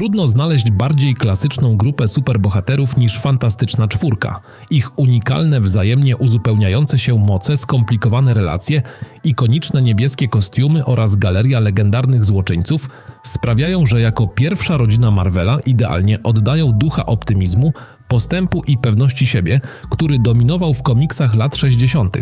Trudno znaleźć bardziej klasyczną grupę superbohaterów niż Fantastyczna Czwórka. Ich unikalne, wzajemnie uzupełniające się moce, skomplikowane relacje, ikoniczne niebieskie kostiumy oraz galeria legendarnych złoczyńców sprawiają, że jako pierwsza rodzina Marvela idealnie oddają ducha optymizmu, postępu i pewności siebie, który dominował w komiksach lat 60.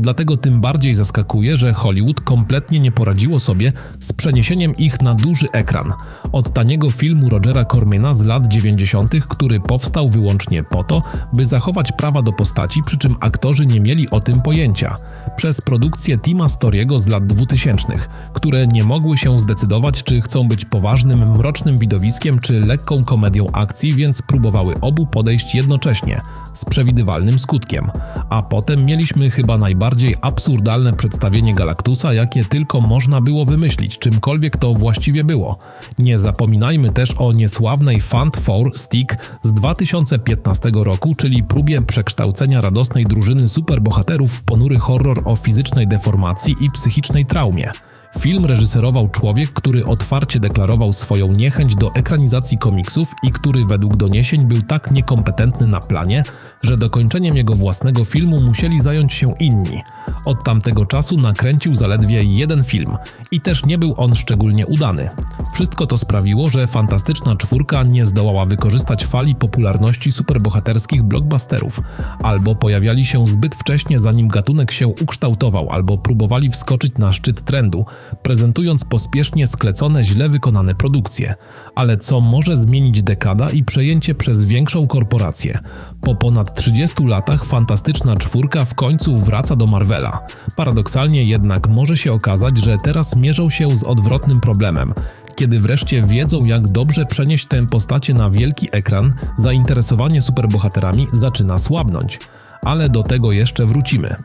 Dlatego tym bardziej zaskakuje, że Hollywood kompletnie nie poradziło sobie z przeniesieniem ich na duży ekran. Od taniego filmu Rogera Cormana z lat 90., który powstał wyłącznie po to, by zachować prawa do postaci, przy czym aktorzy nie mieli o tym pojęcia. Przez produkcję Tima Storiego z lat 2000, które nie mogły się zdecydować, czy chcą być poważnym, mrocznym widowiskiem, czy lekką komedią akcji, więc próbowały obu podejść jednocześnie, z przewidywalnym skutkiem. A potem mieliśmy chyba najbardziej absurdalne przedstawienie Galactusa, jakie tylko można było wymyślić, czymkolwiek to właściwie było. Nie zapominajmy też o niesławnej Fund 4 Stick z 2015 roku, czyli próbie przekształcenia radosnej drużyny superbohaterów w ponury horror o fizycznej deformacji i psychicznej traumie. Film reżyserował człowiek, który otwarcie deklarował swoją niechęć do ekranizacji komiksów i który według doniesień był tak niekompetentny na planie, że dokończeniem jego własnego filmu musieli zająć się inni. Od tamtego czasu nakręcił zaledwie jeden film i też nie był on szczególnie udany. Wszystko to sprawiło, że Fantastyczna Czwórka nie zdołała wykorzystać fali popularności superbohaterskich blockbusterów, albo pojawiali się zbyt wcześnie zanim gatunek się ukształtował, albo próbowali wskoczyć na szczyt trendu, prezentując pospiesznie sklecone, źle wykonane produkcje. Ale co może zmienić dekada i przejęcie przez większą korporację? Po ponad 30 latach Fantastyczna Czwórka w końcu wraca do Marvela. Paradoksalnie jednak może się okazać, że teraz mierzą się z odwrotnym problemem. Kiedy wreszcie wiedzą, jak dobrze przenieść tę postacie na wielki ekran, zainteresowanie superbohaterami zaczyna słabnąć ale do tego jeszcze wrócimy.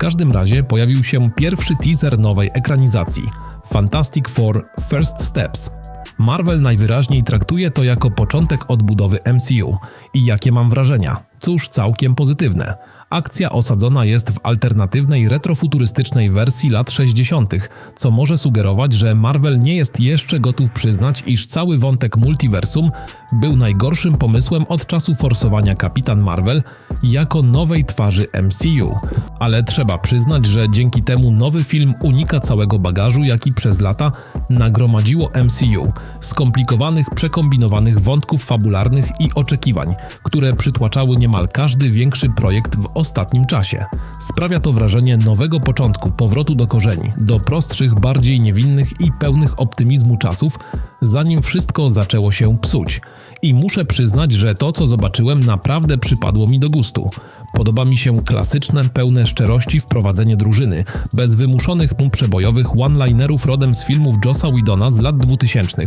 Każdym razie pojawił się pierwszy teaser nowej ekranizacji Fantastic Four First Steps. Marvel najwyraźniej traktuje to jako początek odbudowy MCU. I jakie mam wrażenia? Cóż, całkiem pozytywne. Akcja osadzona jest w alternatywnej, retrofuturystycznej wersji lat 60., co może sugerować, że Marvel nie jest jeszcze gotów przyznać, iż cały wątek multiversum był najgorszym pomysłem od czasu forsowania Kapitan Marvel jako nowej twarzy MCU. Ale trzeba przyznać, że dzięki temu nowy film unika całego bagażu, jaki przez lata nagromadziło MCU, skomplikowanych, przekombinowanych wątków fabularnych i oczekiwań, które przytłaczały niemal każdy większy projekt w ostatnim czasie. Sprawia to wrażenie nowego początku, powrotu do korzeni, do prostszych, bardziej niewinnych i pełnych optymizmu czasów, zanim wszystko zaczęło się psuć. I muszę przyznać, że to, co zobaczyłem, naprawdę przypadło mi do gustu. Podoba mi się klasyczne, pełne szczerości wprowadzenie drużyny, bez wymuszonych mu przebojowych one-linerów rodem z filmów Jossa Widona z lat 2000,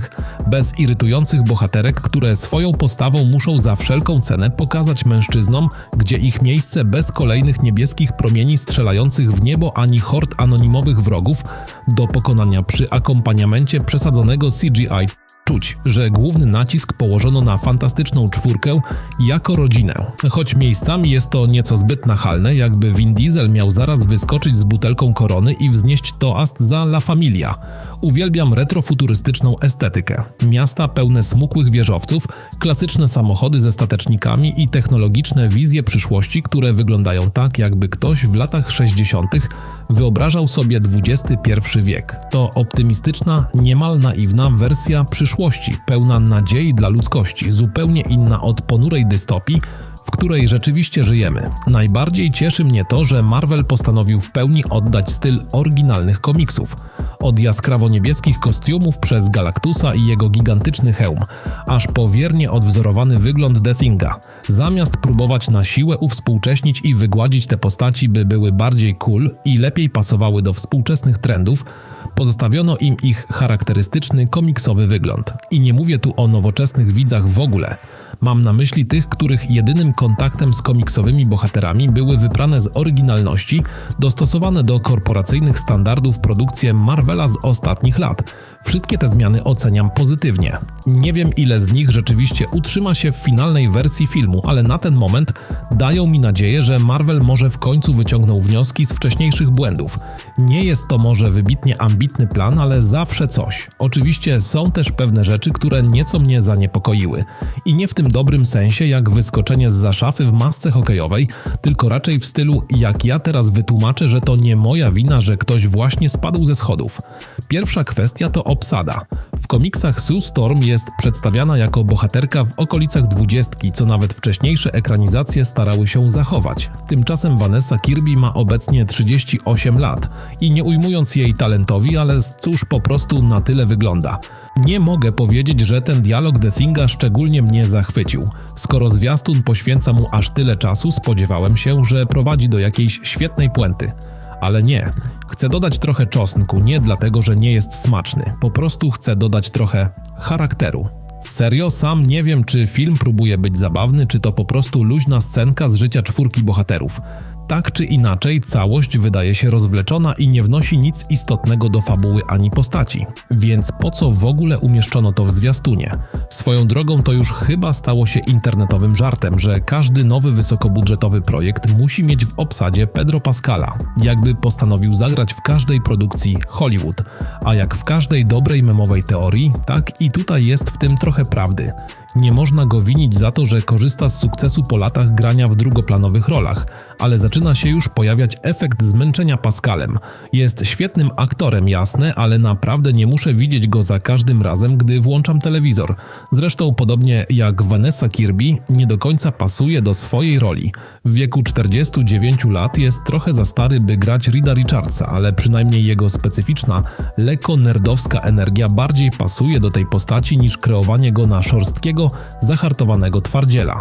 bez irytujących bohaterek, które swoją postawą muszą za wszelką cenę pokazać mężczyznom, gdzie ich miejsce bez kolejnych niebieskich promieni strzelających w niebo ani hord anonimowych wrogów do pokonania przy akompaniamencie przesadzonego CGI Czuć, że główny nacisk położono na fantastyczną czwórkę jako rodzinę. Choć miejscami jest to nieco zbyt nachalne, jakby Vin Diesel miał zaraz wyskoczyć z butelką korony i wznieść toast za La Familia. Uwielbiam retrofuturystyczną estetykę. Miasta pełne smukłych wieżowców, klasyczne samochody ze statecznikami i technologiczne wizje przyszłości, które wyglądają tak, jakby ktoś w latach 60. wyobrażał sobie XXI wiek. To optymistyczna, niemal naiwna wersja przyszłości, pełna nadziei dla ludzkości, zupełnie inna od ponurej dystopii, której rzeczywiście żyjemy. Najbardziej cieszy mnie to, że Marvel postanowił w pełni oddać styl oryginalnych komiksów. Od jaskrawo niebieskich kostiumów przez Galactusa i jego gigantyczny hełm, aż po wiernie odwzorowany wygląd The Thinga. Zamiast próbować na siłę uwspółcześnić i wygładzić te postaci, by były bardziej cool i lepiej pasowały do współczesnych trendów, pozostawiono im ich charakterystyczny komiksowy wygląd. I nie mówię tu o nowoczesnych widzach w ogóle. Mam na myśli tych, których jedynym kontaktem z komiksowymi bohaterami były wyprane z oryginalności, dostosowane do korporacyjnych standardów produkcje Marvela z ostatnich lat. Wszystkie te zmiany oceniam pozytywnie. Nie wiem ile z nich rzeczywiście utrzyma się w finalnej wersji filmu, ale na ten moment dają mi nadzieję, że Marvel może w końcu wyciągnął wnioski z wcześniejszych błędów. Nie jest to może wybitnie ambitny plan, ale zawsze coś. Oczywiście są też pewne rzeczy, które nieco mnie zaniepokoiły. I nie w tym dobrym sensie, jak wyskoczenie z za szafy w masce hokejowej, tylko raczej w stylu, jak ja teraz wytłumaczę, że to nie moja wina, że ktoś właśnie spadł ze schodów. Pierwsza kwestia to obsada. W komiksach Sue Storm jest przedstawiana jako bohaterka w okolicach dwudziestki, co nawet wcześniejsze ekranizacje starały się zachować. Tymczasem Vanessa Kirby ma obecnie 38 lat i nie ujmując jej talentowi, ale cóż po prostu na tyle wygląda. Nie mogę powiedzieć, że ten dialog The Thinga szczególnie mnie zachwycił. Skoro zwiastun poświęca mu aż tyle czasu, spodziewałem się, że prowadzi do jakiejś świetnej puenty. Ale nie. Chcę dodać trochę czosnku, nie dlatego, że nie jest smaczny. Po prostu chcę dodać trochę charakteru. Serio, sam nie wiem, czy film próbuje być zabawny, czy to po prostu luźna scenka z życia czwórki bohaterów. Tak czy inaczej, całość wydaje się rozwleczona i nie wnosi nic istotnego do fabuły ani postaci. Więc po co w ogóle umieszczono to w zwiastunie? Swoją drogą to już chyba stało się internetowym żartem, że każdy nowy wysokobudżetowy projekt musi mieć w obsadzie Pedro Pascala. Jakby postanowił zagrać w każdej produkcji Hollywood. A jak w każdej dobrej memowej teorii, tak i tutaj jest w tym trochę prawdy. Nie można go winić za to, że korzysta z sukcesu po latach grania w drugoplanowych rolach, ale zaczyna się już pojawiać efekt zmęczenia Pascalem. Jest świetnym aktorem, jasne, ale naprawdę nie muszę widzieć go za każdym razem, gdy włączam telewizor. Zresztą podobnie jak Vanessa Kirby, nie do końca pasuje do swojej roli. W wieku 49 lat jest trochę za stary, by grać Rida Richardsa, ale przynajmniej jego specyficzna, lekko nerdowska energia bardziej pasuje do tej postaci niż kreowanie go na szorstkiego, zahartowanego twardziela.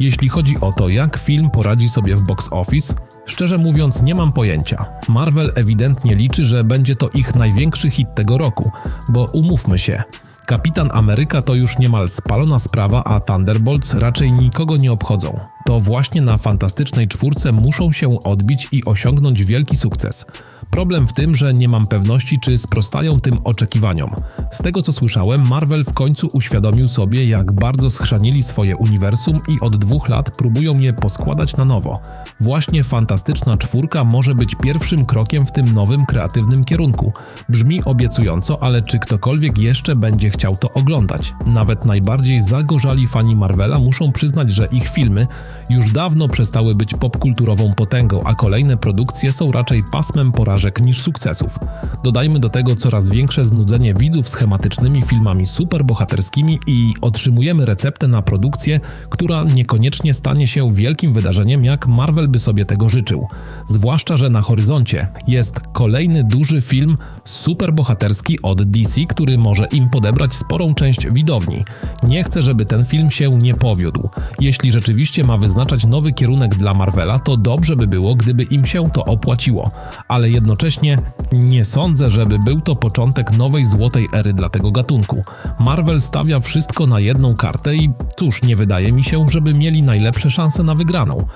Jeśli chodzi o to, jak film poradzi sobie w box office, szczerze mówiąc nie mam pojęcia. Marvel ewidentnie liczy, że będzie to ich największy hit tego roku, bo umówmy się, Kapitan Ameryka to już niemal spalona sprawa, a Thunderbolts raczej nikogo nie obchodzą. To właśnie na fantastycznej czwórce muszą się odbić i osiągnąć wielki sukces. Problem w tym, że nie mam pewności, czy sprostają tym oczekiwaniom. Z tego co słyszałem, Marvel w końcu uświadomił sobie, jak bardzo schrzanili swoje uniwersum i od dwóch lat próbują je poskładać na nowo. Właśnie Fantastyczna Czwórka może być pierwszym krokiem w tym nowym kreatywnym kierunku. Brzmi obiecująco, ale czy ktokolwiek jeszcze będzie chciał to oglądać? Nawet najbardziej zagorzali fani Marvela muszą przyznać, że ich filmy już dawno przestały być popkulturową potęgą, a kolejne produkcje są raczej pasmem porażek niż sukcesów. Dodajmy do tego coraz większe znudzenie widzów schematycznymi filmami superbohaterskimi i otrzymujemy receptę na produkcję, która niekoniecznie stanie się wielkim wydarzeniem, jak Marvel by sobie tego życzył. Zwłaszcza, że na horyzoncie jest kolejny duży film superbohaterski od DC, który może im podebrać sporą część widowni. Nie chcę, żeby ten film się nie powiódł. Jeśli rzeczywiście ma wyznaczać nowy kierunek dla Marvela, to dobrze by było, gdyby im się to opłaciło. Ale jednocześnie nie sądzę, żeby był to początek nowej złotej ery dla tego gatunku. Marvel stawia wszystko na jedną kartę i cóż, nie wydaje mi się, żeby mieli najlepsze szanse na wygraną.